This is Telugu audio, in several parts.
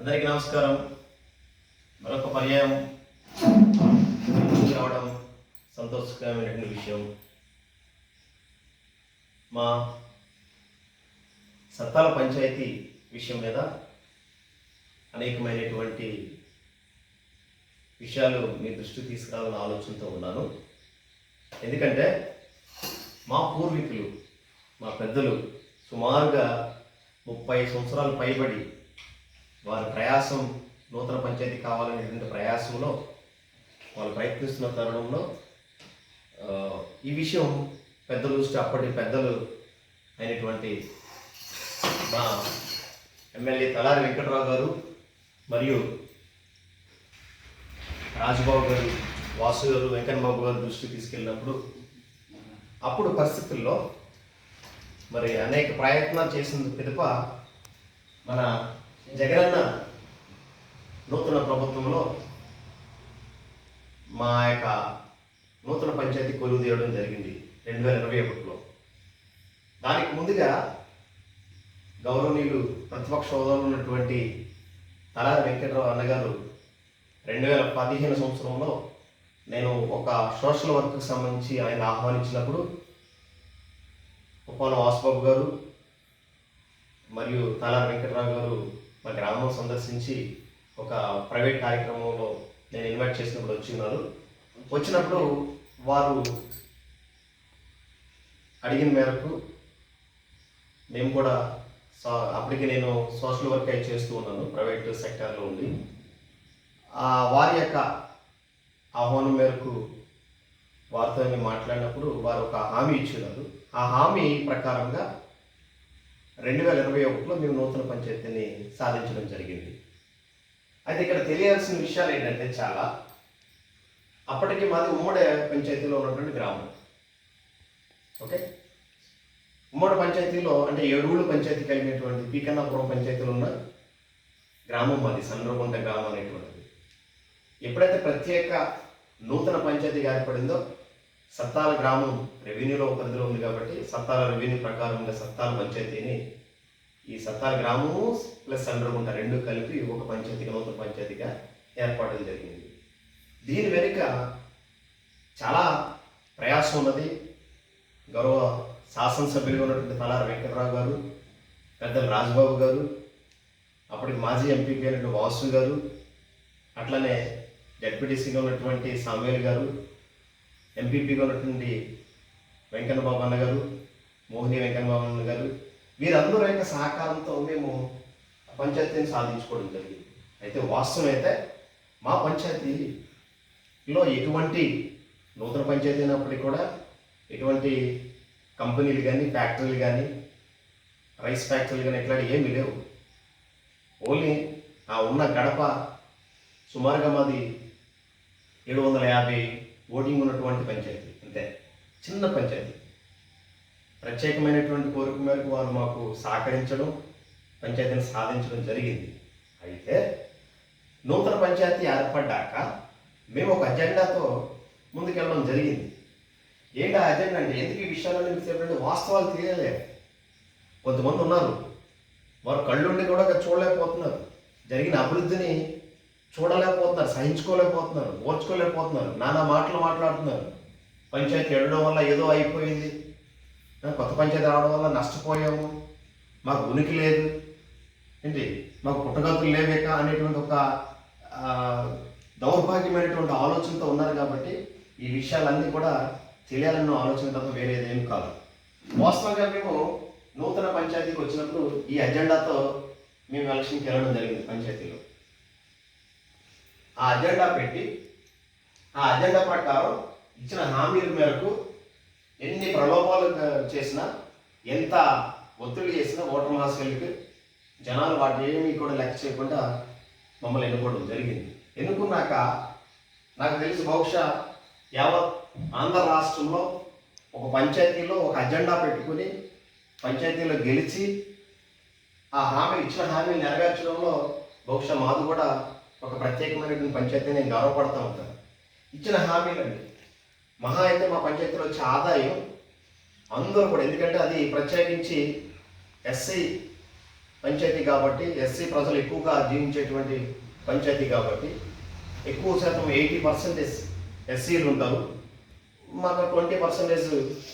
అందరికీ నమస్కారం. మరొక పర్యాయం. రావడం సంతోషకరమైనటువంటి విషయం. మా సత్తాల పంచాయతీ విషయం మీద అనేకమైనటువంటి విషయాలు మీ దృష్టికి తీసుకురావాలని ఆలోచనతో ఉన్నాను. ఎందుకంటే మా పూర్వీకులు మా పెద్దలు సుమారుగా ముప్పై సంవత్సరాలు పైబడి వారి ప్రయాసం నూతన పంచాయతీ కావాలనేటువంటి ప్రయాసంలో వాళ్ళు ప్రయత్నిస్తున్న తరుణంలో ఈ విషయం పెద్దలు దృష్టి అప్పటి పెద్దలు అయినటువంటి మా ఎమ్మెల్యే తలారి వెంకటరావు గారు మరియు రాజుబాబు గారు వాసు గారు వెంకటబాబు గారు దృష్టికి తీసుకెళ్ళినప్పుడు అప్పుడు పరిస్థితుల్లో మరి అనేక ప్రయత్నాలు చేసిన పిదప మన జగనన్న నూతన ప్రభుత్వంలో మా యొక్క నూతన పంచాయతీ కొలువు తీయడం జరిగింది రెండు వేల ఇరవై ఒకటిలో. దానికి ముందుగా గౌరవనీయులు ప్రతిపక్ష హోదాలో ఉన్నటువంటి తలా వెంకటరావు అన్నగారు రెండు వేల పదిహేను సంవత్సరంలో నేను ఒక సోషల్ వర్క్కి సంబంధించి ఆయన ఆహ్వానించినప్పుడు ఉప్పాల వాసుబాబు గారు మరియు తలా వెంకటరావు గారు మా గ్రామం సందర్శించి ఒక ప్రైవేట్ కార్యక్రమంలో నేను ఇన్వైట్ చేసినప్పుడు వచ్చి ఉన్నారు వచ్చినప్పుడు వారు అడిగిన మేరకు మేము కూడా సా- అప్పటికి నేను సోషల్ వర్క్ అయితే చేస్తూ ఉన్నాను ప్రైవేట్ సెక్టార్లో ఉండి. వారి యొక్క ఆహ్వానం మేరకు వారితో మాట్లాడినప్పుడు వారు ఒక హామీ ఇచ్చినారు ఆ హామీ ప్రకారంగా రెండు వేల ఇరవై ఒకటిలో మేము నూతన పంచాయతీని సాధించడం జరిగింది. అయితే ఇక్కడ తెలియాల్సిన విషయాలు ఏంటంటే చాలా. అప్పటికి మాది ఉమ్మడి పంచాయతీలో ఉన్నటువంటి గ్రామం. ఓకే? ఉమ్మడి పంచాయతీలో అంటే ఏడుగుళ్ళు పంచాయతీ కలిగినటువంటి పీకన్నాపురం పంచాయతీలో ఉన్న గ్రామం మాది సండ్రగుంట గ్రామం అనేటువంటిది. ఎప్పుడైతే ప్రత్యేక నూతన పంచాయతీ ఏర్పడిందో సత్తాల గ్రామం రెవెన్యూలో ఒక పరిధిలో ఉంది కాబట్టి సత్తాల రెవెన్యూ ప్రకారంగా సత్తాల పంచాయతీని ఈ సత్తాల గ్రామము ప్లస్ అండర్గుంట రెండు కలిపి ఒక పంచాయతీగా నూతన పంచాయతీగా ఏర్పడడం జరిగింది. దీని వెనుక చాలా ప్రయాసం ఉన్నది. గౌరవ శాసనసభ్యులుగా ఉన్నటువంటి తలారి వెంకటరావు గారు పెద్దలు రాజబాబు గారు అప్పటికి మాజీ ఎంపీపీ అయినటువంటి వాసు గారు అట్లనే డెప్యూటీసీగా ఉన్నటువంటి సామ్యుల్ గారు ఎంపీపీగా ఉన్నటువంటి వెంకన్న బాబు అన్న గారు మోహిని వెంకన్న బాబు అన్న గారు వీరందరూ యొక్క సహకారంతో మేము పంచాయతీని సాధించుకోవడం జరిగింది. అయితే వాస్తవం అయితే మా పంచాయతీలో ఎటువంటి నూతన పంచాయతీ అయినప్పటికీ కూడా ఎటువంటి కంపెనీలు కానీ ఫ్యాక్టరీలు కానీ రైస్ ఫ్యాక్టరీలు కానీ ఇట్లాంటి ఏమీ లేవు. ఓన్లీ ఆ ఉన్న గడప సుమారుగా మాది ఏడు వందల యాభై ఓటింగ్ ఉన్నటువంటి పంచాయతీ అంతే చిన్న పంచాయతీ. ప్రత్యేకమైనటువంటి కోరిక మేరకు వారు మాకు సహకరించడం పంచాయతీని సాధించడం జరిగింది. అయితే నూతన పంచాయతీ ఏర్పడ్డాక మేము ఒక అజెండాతో ముందుకెళ్ళడం జరిగింది. ఏంటి ఆ అజెండా అంటే ఎందుకు ఈ విషయాలను మీకు చెప్పండి వాస్తవాలు తెలియలేదు. కొంతమంది ఉన్నారు వారు కళ్ళుండి కూడా చూడలేకపోతున్నారు. జరిగిన అభివృద్ధిని చూడలేకపోతున్నారు సహించుకోలేకపోతున్నారు ఓర్చుకోలేకపోతున్నారు నానా మాటలు మాట్లాడుతున్నారు. పంచాయతీ ఎడడం వల్ల ఏదో అయిపోయింది. కొత్త పంచాయతీ రావడం వల్ల నష్టపోయాము. మాకు ఉనికి లేదు. ఏంటి? మాకు పుట్టగతులు లేవేక అనేటువంటి ఒక దౌర్భాగ్యమైనటువంటి ఆలోచనతో ఉన్నారు కాబట్టి ఈ విషయాలన్నీ కూడా తెలియాలన్న ఆలోచన తప్ప వేరేదేం కాదు. వాస్తవంగా మేము నూతన పంచాయతీకి వచ్చినప్పుడు ఈ అజెండాతో మేము ఎలక్షన్కి వెళ్ళడం జరిగింది పంచాయతీలో. ఆ అజెండా పెట్టి ఆ అజెండా ప్రకారం ఇచ్చిన హామీల మేరకు ఎన్ని ప్రలోభాలు చేసినా ఎంత ఒత్తిడి చేసినా ఓటర్ మహాశైలికి జనాలు వాటి ఏమీ కూడా లెక్క చేయకుండా మమ్మల్ని ఎన్నుకోవడం జరిగింది. ఎన్నుకున్నాక నాకు తెలిసి బహుశా యావత్ ఆంధ్ర రాష్ట్రంలో ఒక పంచాయతీలో ఒక అజెండా పెట్టుకుని పంచాయతీలో గెలిచి ఆ హామీ ఇచ్చిన హామీలు నెరవేర్చడంలో బహుశా మాది కూడా ఒక ప్రత్యేకమైనటువంటి పంచాయతీ నేను గౌరవపడతా ఉంటాను. ఇచ్చిన హామీలండి. మహా అయితే మా పంచాయతీలో వచ్చే ఆదాయం అందరూ కూడా ఎందుకంటే అది ప్రత్యేకించి ఎస్సీ పంచాయతీ కాబట్టి ఎస్సీ ప్రజలు ఎక్కువగా జీవించేటువంటి పంచాయతీ కాబట్టి ఎక్కువ శాతం ఎయిటీ పర్సెంటేజ్ ఎస్సీలు ఉంటారు. మాకు ట్వంటీ పర్సెంటేజ్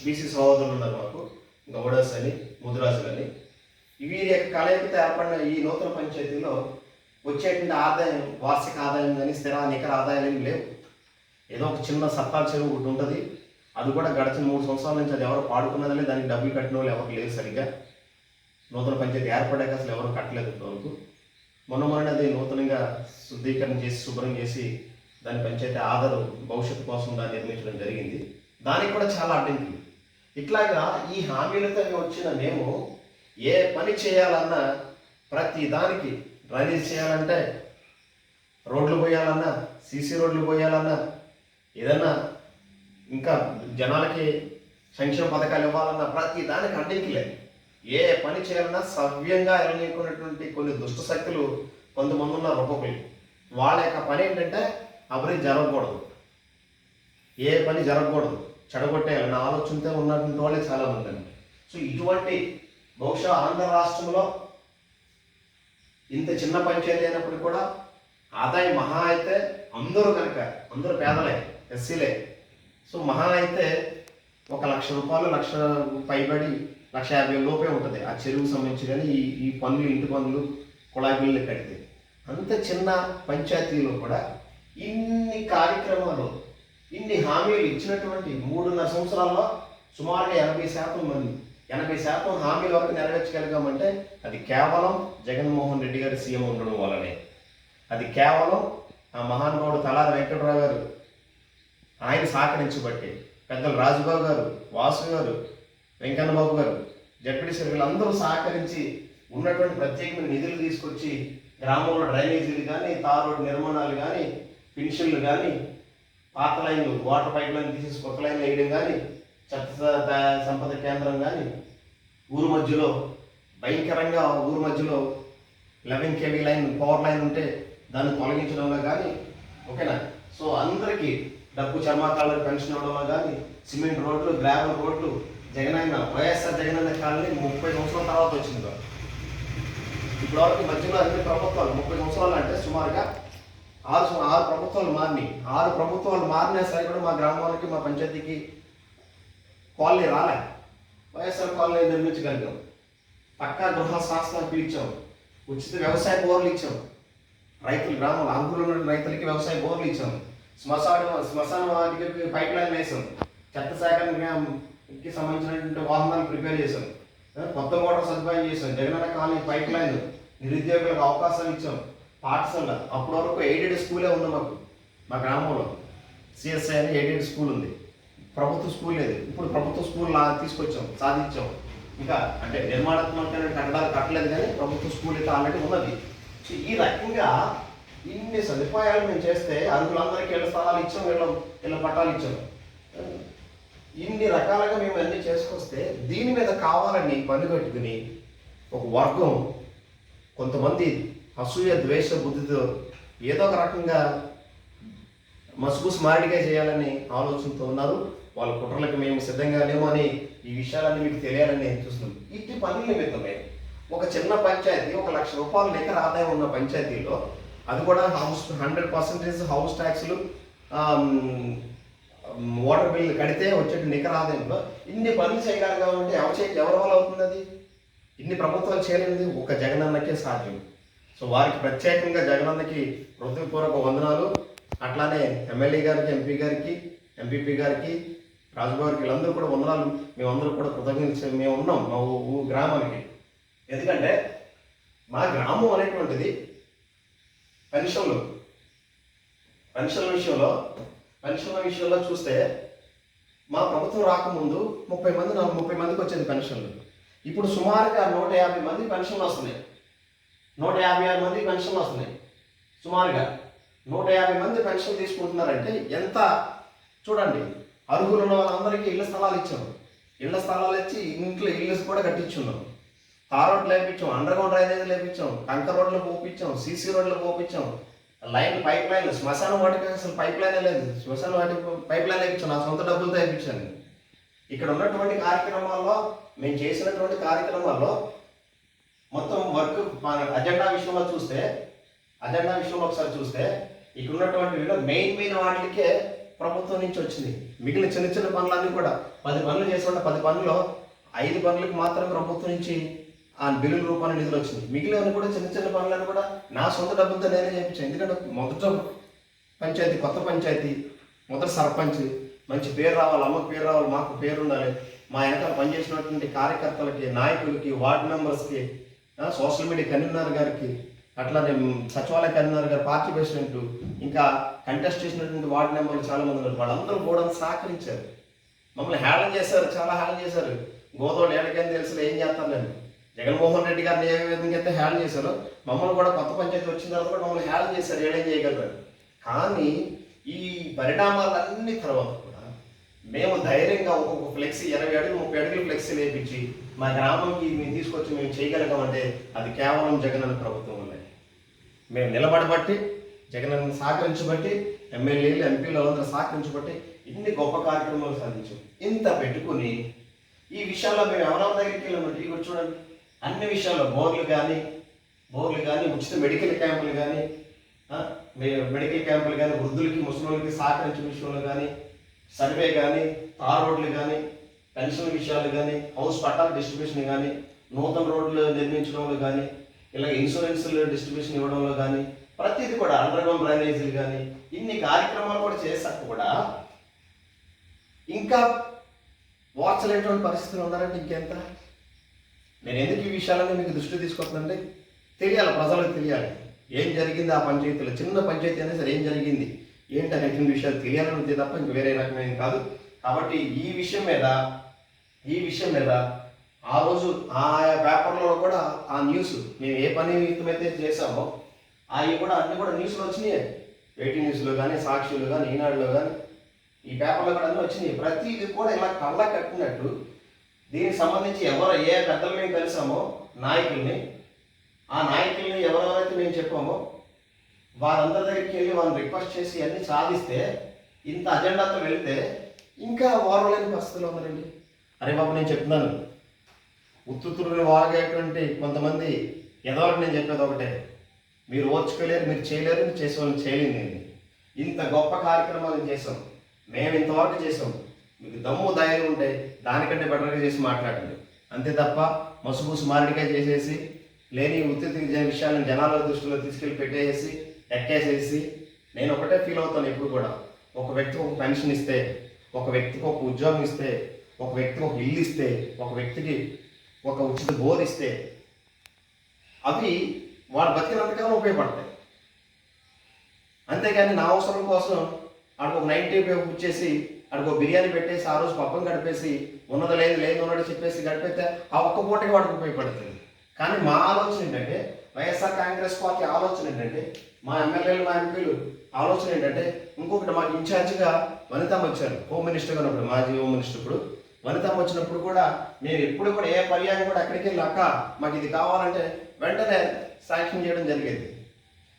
బీసీ సహోదరులు ఉన్నారు మాకు గౌడస్ అని ముదిరాజులు అని. వీరి యొక్క కలయికతో ఏర్పడిన ఈ నూతన పంచాయతీలో వచ్చేటువంటి ఆదాయం వార్షిక ఆదాయం కానీ స్థిర నికర ఆదాయాలు ఏమి లేవు. ఏదో ఒక చిన్న సత్తా చెరువు ఒకటి ఉంటుంది. అది కూడా గడిచిన మూడు సంవత్సరాల నుంచి అది ఎవరు పాడుకున్నదని దానికి డబ్బులు కట్టిన వాళ్ళు ఎవరు లేరు సరిగ్గా. నూతన పంచాయతీ ఏర్పడాక అసలు ఎవరు కట్టలేదు ఇంతవరకు. మొన్న మొన్న అది నూతనంగా శుద్ధీకరణ చేసి శుభ్రం చేసి దాని పంచాయతీ ఆధారు భవిష్యత్తు కోసం దాన్ని నిర్మించడం జరిగింది. దానికి కూడా చాలా అడ్డంకి ఇట్లాగా ఈ హామీలతో వచ్చిన మేము ఏ పని చేయాలన్నా ప్రతి దానికి డ్రైనేజ్ చేయాలంటే రోడ్లు పోయాలన్నా సీసీ రోడ్లు పోయాలన్నా ఏదన్నా ఇంకా జనాలకి సంక్షేమ పథకాలు ఇవ్వాలన్నా ప్రతి దానికి అడ్డంకిలే ఏ పని చేయాలన్నా సవ్యంగా వెళ్ళనీకున్నటువంటి కొన్ని దుష్ట శక్తులు కొంతమంది ఉన్నారు ఒక్కొక్కరు వాళ్ళ యొక్క పని ఏంటంటే అభివృద్ధి జరగకూడదు. ఏ పని జరగకూడదు. చెడగొట్టేయాలన్న ఆలోచనతో ఉన్నటువంటి వాళ్ళే చాలా మంది అండి సో ఇటువంటి బహుశా ఆంధ్ర రాష్ట్రంలో ఇంత చిన్న పంచాయతీ అయినప్పుడు కూడా ఆదాయం మహా అయితే అందరూ కనుక అందరూ పేదలే ఎస్సీలే. సో మహా అయితే ఒక లక్ష రూపాయలు లక్ష పైబడి లక్ష యాభై లోపే ఉంటుంది. ఆ చెరువుకు సంబంధించి కానీ ఈ ఈ పనులు ఇంటి పనులు కుళాయి బిల్లు కడితే. అంత చిన్న పంచాయతీలో కూడా ఇన్ని కార్యక్రమాలు ఇన్ని హామీలు ఇచ్చినటువంటి మూడున్నర సంవత్సరాల్లో సుమారుగా ఎనభై శాతం మంది ఎనభై శాతం హామీల వరకు నెరవేర్చగలిగామంటే అది కేవలం జగన్మోహన్ రెడ్డి గారు సీఎం ఉండడం వల్లనే. అది కేవలం ఆ మహానుభావుడు తలారి వెంకటరావు గారు ఆయన సహకరించబట్టి. పెద్దలు రాజుబాబు గారు వాసు గారు వెంకన్నబాబు గారు జడ్పీ అందరూ సహకరించి ఉన్నటువంటి ప్రత్యేకమైన నిధులు తీసుకొచ్చి గ్రామంలో డ్రైనేజీలు కానీ తార్ రోడ్ నిర్మాణాలు కానీ పెన్షన్లు కానీ పాత లైన్లు వాటర్ పైప్ లైన్ తీసేసి కొత్త లైన్లు వేయడం కానీ చెత్త సంపద కేంద్రం కానీ ఊరు మధ్యలో భయంకరంగా ఊరు మధ్యలో eleven KV line power line ఉంటే దాన్ని తొలగించడంలో కానీ ఓకేనా? సో అందరికీ డబ్బు చర్మాకాలకు పెన్షన్ ఇవ్వడంలో కానీ సిమెంట్ రోడ్లు గ్రావెల్ రోడ్లు జగనన్న వైఎస్ఆర్ జగనన్న కాలనీ ముప్పై సంవత్సరాల తర్వాత వచ్చింది ఇప్పుడు వరకు మధ్యలో అన్ని ప్రభుత్వాలు ముప్పై సంవత్సరాలు అంటే సుమారుగా ఆరు ఆరు ప్రభుత్వాలు మారినాయి. ఆరు ప్రభుత్వాలు మారినా సరే కూడా మా గ్రామానికి మా పంచాయతీకి కాలనీ రాలే. వైఎస్ఆర్ కాలనీ నిర్మించగలిగాం. పక్కా గృహ శాస్త్రాలు ఇచ్చాం ఉచిత వ్యవసాయ బోర్లు ఇచ్చాం. రైతులు గ్రామాలు అంకులు ఉన్న రైతులకి వ్యవసాయ బోర్లు ఇచ్చాం. శ్మశాన శ్మశాన వాటికి పైప్ లైన్ వేసాం. చెత్త సేకరణకి సంబంధించినటువంటి వాహనాలు ప్రిపేర్ చేసాం. కొత్త మోటార్ సదుపాయం చేసాం. జగనన్న కాలనీ పైప్ లైన్ నిరుద్యోగులకు అవకాశాలు ఇచ్చాం. పాఠశాల అప్పటి వరకు ఎయిడెడ్ స్కూలే ఉంది మాకు. మా గ్రామంలో. సిఎస్ఐ అని ఎయిడెడ్ స్కూల్ ఉంది. ప్రభుత్వ స్కూల్ లేదు. ఇప్పుడు ప్రభుత్వ స్కూల్ లా తీసుకొచ్చాం సాధించాం. ఇంకా అంటే నిర్మాణాత్మకమైన కట్టడాలు కట్టలేదు కానీ ప్రభుత్వ స్కూల్ అయితే ఆల్రెడీ ఉన్నది. సో ఈ రకంగా ఇన్ని సదుపాయాలు మేము చేస్తే అర్హులందరికీ ఇళ్ళ స్థలాలు ఇచ్చాం వీళ్ళ ఇళ్ళ పట్టాలు ఇచ్చాం. ఇన్ని రకాలుగా మేము అన్ని చేసుకొస్తే దీని మీద కావాలని పని పెట్టుకుని ఒక వర్గం కొంతమంది అసూయ ద్వేష బుద్ధితో ఏదో ఒక రకంగా మసుగుసు మారిడిగా చేయాలని ఆలోచనతో ఉన్నారు. వాళ్ళ కుట్రలకు మేము సిద్ధంగా లేము అని ఈ విషయాలన్నీ మీకు తెలియాలని నేను చూస్తున్నాం ఇట్టి పనుల నిమిత్తమే ఒక చిన్న పంచాయతీ ఒక లక్ష రూపాయల నికర ఆదాయం ఉన్న పంచాయతీలో అది కూడా హౌస్ హండ్రెడ్ పర్సెంటేజ్ హౌస్ ట్యాక్స్లు వాటర్ బిల్ కడితే వచ్చే నికర ఆదాయంలో ఇన్ని పనులు చేయగలిగామంటే ఎవరు చే ఎవరి వల్ల అవుతుంది అది? ఇన్ని ప్రభుత్వాలు చేయలేనిది ఒక జగనన్నకే సాధ్యం. సో వారికి ప్రత్యేకంగా జగనన్నకి హృదయపూర్వక వందనాలు. అట్లానే ఎమ్మెల్యే గారికి ఎంపీ గారికి ఎంపీపీ గారికి రాజుగారికి వీళ్ళందరూ కూడా వందనాలు. మేమందరూ కూడా కృతజ్ఞత మేము ఉన్నాం మా గ్రామానికి. ఎందుకంటే మా గ్రామం అనేటువంటిది పెన్షన్లు. పెన్షన్ల విషయంలో పెన్షన్ల విషయంలో చూస్తే మా ప్రభుత్వం రాకముందు ముప్పై మంది నాకు ముప్పై మందికి వచ్చేది పెన్షన్లు. ఇప్పుడు సుమారుగా నూట యాభై మంది పెన్షన్లు వస్తున్నాయి. నూట యాభై ఆరు మంది పెన్షన్లు వస్తున్నాయి. సుమారుగా నూట యాభై మంది పెన్షన్ తీసుకుంటున్నారంటే ఎంత? చూడండి. అర్హులు ఉన్న వాళ్ళందరికీ ఇళ్ళ స్థలాలు ఇచ్చాం. ఇళ్ళ స్థలాలు ఇచ్చి ఇంట్లో ఇల్లు కూడా కట్టించున్నాం. తార్ రోడ్లు లేపించాం అండర్ గ్రౌండ్ డ్రైనేజ్ లేపించాం కంక రోడ్లు పోపించాం సీసీ రోడ్లు పోపించాం లైన్ పైప్ లైన్ శ్మశాన వాటికి అసలు పైప్ లైనే లేదు. శ్మశాన వాటికి పైప్ లైన్ వేయించాం నా సొంత డబ్బులతో వేయించాను. ఇక్కడ ఉన్నటువంటి కార్యక్రమాల్లో మేము చేసినటువంటి కార్యక్రమాల్లో మొత్తం వర్క్ మన అజెండా విషయంలో చూస్తే అజెండా విషయంలో ఒకసారి చూస్తే ఇక్కడ ఉన్నటువంటి మెయిన్ మెయిన్ వాటికే ప్రభుత్వం నుంచి వచ్చింది. మిగిలిన చిన్న చిన్న పనులన్నీ కూడా పది పనులు చేసుకుంటే పది పనుల్లో ఐదు పనులకు మాత్రం ప్రభుత్వం నుంచి ఆ బిల్లుల రూపంలో నిధులు వచ్చింది. మిగిలిన కూడా చిన్న చిన్న పనులను కూడా నా సొంత డబ్బులతో నేనే చేయించాను ఎందుకంటే మొదట పంచాయతీ కొత్త పంచాయతీ మొదటి సర్పంచ్ మంచి పేరు రావాలి అమ్మకు పేరు రావాలి మాకు పేరు ఉండాలి. మా వెనకాల పనిచేసినటువంటి కార్యకర్తలకి నాయకులకి వార్డు మెంబర్స్కి సోషల్ మీడియా కన్వీనర్ గారికి అట్లానే సచివాలయ కన్వీనర్ గారు పార్టీ ప్రెసిడెంట్ ఇంకా కంటెస్ట్ చేసినటువంటి వార్డు మెంబర్లు చాలా మంది ఉన్నారు. వాళ్ళందరూ కూడా సహకరించారు. మమ్మల్ని హేళన చేశారు చాలా హేళన చేశారు. గోదావరి ఏడకేం తెలుసు ఏం చేస్తారు నేను జగన్మోహన్ రెడ్డి గారిని ఏ విధంగా అయితే హేళన చేశారో. మమ్మల్ని కూడా కొత్త పంచాయతీ వచ్చిన తర్వాత కూడా మమ్మల్ని హేళన చేశారు ఏడేం చేయగలరు కానీ ఈ పరిణామాలన్నీ తర్వాత కూడా మేము ధైర్యంగా ఒక్కొక్క ఫ్లెక్సీ ఇరవై అడుగులు ముప్పై అడుగులు ఫ్లెక్సీ వేపించి మా గ్రామంకి మేము తీసుకొచ్చి మేము చేయగలిగామంటే అది కేవలం జగన్ అనే ప్రభుత్వం మేము నిలబడబట్టి జగన్ సహకరించబట్టి ఎమ్మెల్యేలు ఎంపీలు అందరూ సహకరించబట్టి ఇన్ని గొప్ప కార్యక్రమాలు సాధించాం. ఇంత పెట్టుకుని ఈ విషయాల్లో మేము ఎవరెవరి దగ్గరికి వెళ్ళామంటే ఇవి చూడండి. అన్ని విషయాల్లో బోర్లు కానీ బోర్లు కానీ ఉచిత మెడికల్ క్యాంపులు కానీ మెడికల్ క్యాంపులు కానీ వృద్ధులకి ముసలికి సహకరించే విషయంలో కానీ సర్వే కానీ తార్ రోడ్లు కానీ పెన్షన్ విషయాలు కానీ హౌస్ పట్టాల డిస్ట్రిబ్యూషన్ కానీ నూతన రోడ్లు నిర్మించడంలో కానీ ఇలా ఇన్సూరెన్స్ డిస్ట్రిబ్యూషన్ ఇవ్వడంలో కానీ ప్రతిదీ కూడా అండర్ గ్రౌండ్ డ్రైనేజీలు కానీ ఇన్ని కార్యక్రమాలు కూడా చేశాక కూడా ఇంకా వార్చలేటువంటి పరిస్థితులు ఉన్నారంటే ఇంకెంత? నేను ఎందుకు ఈ విషయాలని మీకు దృష్టి తీసుకొస్తుందంటే తెలియాలి ప్రజలకు తెలియాలి. ఏం జరిగింది ఆ పంచాయతీలో? చిన్న పంచాయతీ అనేది సరే ఏం జరిగింది? ఏంటి అనేటువంటి విషయాలు తెలియాలని ఉంది తప్ప ఇంక వేరే రకమైన కాదు. కాబట్టి ఈ విషయం మీద ఈ విషయం మీద ఆ రోజు ఆ పేపర్లో కూడా ఆ న్యూస్ మేము ఏ పని అయితే చేసామో అవి కూడా అన్ని కూడా న్యూస్లో వచ్చినాయి. వెయిటింగ్ న్యూస్లో కానీ సాక్షులు కానీ ఈనాడులో కానీ ఈ పేపర్లో కూడా అన్నీ వచ్చినాయి. ప్రతిది కూడా ఇలా కళ్ళ కట్టినట్టు. దీనికి సంబంధించి ఎవరు ఏ పెద్దలు మేము కలిసామో నాయకుల్ని ఆ నాయకుల్ని ఎవరెవరైతే మేము చెప్పామో వారందరి దగ్గరికి వెళ్ళి వాళ్ళని రిక్వెస్ట్ చేసి అన్ని సాధిస్తే ఇంత అజెండాతో వెళితే ఇంకా ఓర్వలేని పరిస్థితులు ఉన్నారండి. అరే బాబు నేను చెప్తున్నాను. ఉత్తుతులు వాగేటువంటి కొంతమంది ఎదవరికి నేను చెప్పేది ఒకటే. మీరు ఓర్చుకోలేరు మీరు చేయలేరు మీరు చేసే వాళ్ళని చేయలేదు నేను. ఇంత గొప్ప కార్యక్రమాలు చేసాం? మేము ఇంతవరకు చేసాం. మీకు దమ్ము ధైర్యం ఉంటే దానికంటే బెటర్గా చేసి మాట్లాడండి. అంతే తప్ప మసుబూసు మారడికాయ చేసేసి లేని ఉత్తితి విషయాలను జనాల దృష్టిలో తీసుకెళ్ళి పెట్టేసి ఎక్కేసేసి నేను ఒకటే ఫీల్ అవుతాను ఎప్పుడు కూడా. ఒక వ్యక్తికి ఒక పెన్షన్ ఇస్తే ఒక వ్యక్తికి ఒక ఉద్యోగం ఇస్తే ఒక వ్యక్తికి ఒక ఇల్లు ఇస్తే ఒక వ్యక్తికి ఒక ఉచిత బోర్ ఇస్తే అవి వాళ్ళ బతికినంతకాలం ఉపయోగపడతాయి. అంతేగాని నా అవసరం కోసం ఆడికి ఒక నైంటీ ఇచ్చేసి ఆడికి ఒక బిర్యానీ పెట్టేసి ఆ రోజు పప్పం గడిపేసి ఉన్నది లేదు లేదు ఉన్నది చెప్పేసి గడిపితే ఆ ఒక్క పూటకి వాడికి ఉపయోగపడుతుంది. కానీ మా ఆలోచన ఏంటంటే వైఎస్ఆర్ కాంగ్రెస్ పార్టీ ఆలోచన ఏంటంటే మా ఎమ్మెల్యేలు మా ఎంపీలు ఆలోచన ఏంటంటే ఇంకొకటి మాకు ఇన్ఛార్జిగా వనితమ్మ వచ్చారు హోమ్ మినిస్టర్గా ఉన్నప్పుడు మాజీ హోమ్ మినిస్టర్ ఇప్పుడు. ఫలితం వచ్చినప్పుడు కూడా మేము ఎప్పుడు కూడా ఏ పర్యాయం కూడా ఎక్కడికి వెళ్ళి అక్క మాకు ఇది కావాలంటే వెంటనే శాంక్షన్ చేయడం జరిగేది.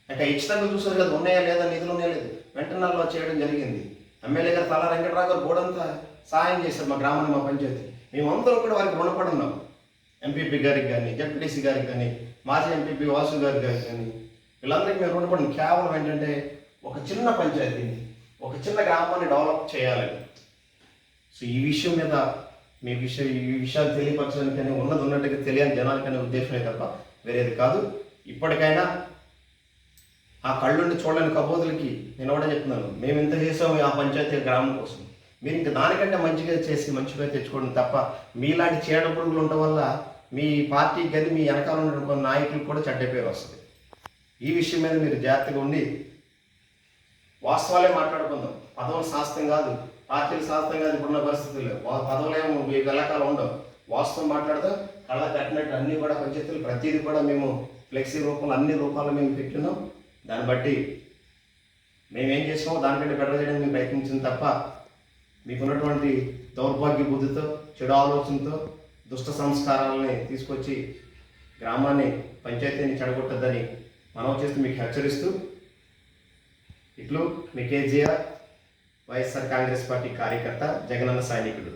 ఇంకా ఇచ్చితంగా చూసారు కదా ఉన్నాయా లేదా నిధులు ఉన్నాయా లేదు? వెంటనే అలా చేయడం జరిగింది. ఎమ్మెల్యే గారు తల వెంకటరావు గారు బోర్డంతా సాయం చేశారు మా గ్రామాన్ని మా పంచాయతీ. మేమందరం కూడా వారికి రుణపడి ఉన్నాం. ఎంపీపీ గారికి కానీ జడ్పీటీసీ గారికి కానీ మాజీ ఎంపీపీ వాసు గారికి గారికి కానీ వీళ్ళందరికీ మేము రుణపడి కేవలం ఏంటంటే ఒక చిన్న పంచాయతీని ఒక చిన్న గ్రామాన్ని డెవలప్ చేయాలని. సో ఈ విషయం మీద మీ విషయం ఈ విషయాలు తెలియపరచడానికని ఉన్నది ఉన్నట్టుగా తెలియని జనాలకనే ఉద్దేశమే తప్ప వేరేది కాదు. ఇప్పటికైనా ఆ కళ్ళుండి చూడలేని కబోతులకి నేను కూడా చెప్తున్నాను. మేము ఇంత చేసాము ఆ పంచాయతీ గ్రామం కోసం. మీరు ఇంకా దానికంటే మంచిగా చేసి మంచిగా తెచ్చుకోవడం తప్ప మీలాంటి చీడ పురుగులు ఉండడం వల్ల మీ పార్టీకి కానీ మీ వెనకాల ఉన్న కొన్ని నాయకులకు కూడా చెడ్డ పేరు వస్తుంది. ఈ విషయం మీద మీరు జాగ్రత్తగా ఉండి వాస్తవాలే మాట్లాడుకుందాం. పదవులు శాస్త్రం కాదు. పార్టీలు శాస్త్రంగా కాదు ఇప్పుడున్న పరిస్థితులు వా- పదవులేమో మీకు వెళ్ళకాలం ఉండవు. వాస్తవం మాట్లాడదాం కళ కట్టినట్టు అన్ని కూడా పంచాయతీలు ప్రతిదీ కూడా మేము ఫ్లెక్సీ రూపంలో అన్ని రూపాలు మేము పెట్టినాం. దాన్ని బట్టి మేమేం చేసామో దానికంటే బెటర్ చేయడానికి మేము ప్రయత్నించింది తప్ప మీకున్నటువంటి దౌర్భాగ్య బుద్ధితో చెడు ఆలోచనతో దుష్ట సంస్కారాలని తీసుకొచ్చి గ్రామాన్ని పంచాయతీని చెడగొట్టద్దని మనం చేస్తూ మీకు హెచ్చరిస్తూ ఇట్లు మీ కేజీఆర్ వైఎస్ఆర్ కాంగ్రెస్ పార్టీ కార్యకర్త జగనన్న సైనికుడు.